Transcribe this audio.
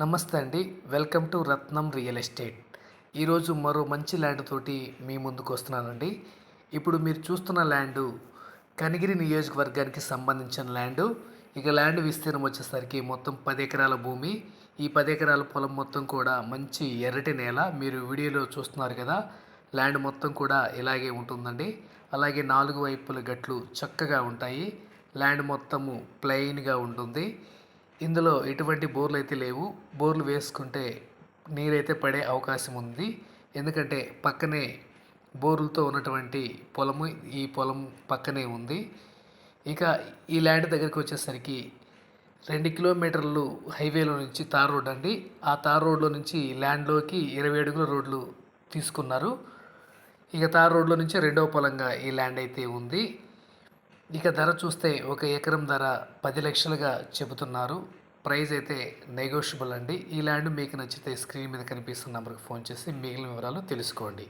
నమస్తే అండి. Welcome to Ratnam real estate. ఈరోజు మరో మంచి ల్యాండ్ తోటి మీ ముందుకు వస్తున్నానండి. ఇప్పుడు మీరు చూస్తున్న ల్యాండు కనిగిరి నియోజకవర్గానికి సంబంధించిన ల్యాండు. ఇక ల్యాండ్ విస్తీర్ణం వచ్చేసరికి మొత్తం పది ఎకరాల భూమి. ఈ పది ఎకరాల పొలం మొత్తం కూడా మంచి ఎర్రటి నేల. మీరు వీడియోలో చూస్తున్నారు కదా. ల్యాండ్ మొత్తం కూడా ఇలాగే ఉంటుందండి. అలాగే నాలుగు వైపుల గట్లు చక్కగా ఉంటాయి. ల్యాండ్ మొత్తము ప్లెయిన్గా ఉంటుంది. ఇందులో ఎటువంటి బోర్లు అయితే లేవు. బోర్లు వేసుకుంటే నీరైతే పడే అవకాశం ఉంది. ఎందుకంటే పక్కనే బోర్లతో ఉన్నటువంటి పొలము ఈ పొలం పక్కనే ఉంది. ఇక ఈ ల్యాండ్ దగ్గరికి వచ్చేసరికి రెండు కిలోమీటర్లు హైవేలో నుంచి తార్ రోడ్ అండి. ఆ తార్ రోడ్లో నుంచి ల్యాండ్లోకి ఇరవై అడుగుల రోడ్లు తీసుకున్నారు. ఇక తార్ రోడ్లో నుంచి రెండవ పొలంగా ఈ ల్యాండ్ అయితే ఉంది. ఇక ధర చూస్తే ఒక ఎకరం ధర పది లక్షలుగా చెబుతున్నారు. ప్రైస్ అయితే నెగోషియబుల్ అండి. ఈ ల్యాండ్ మీకు నచ్చితే స్క్రీన్ మీద కనిపిస్తున్న నెంబర్కి ఫోన్ చేసి మిగిలిన వివరాలు తెలుసుకోండి.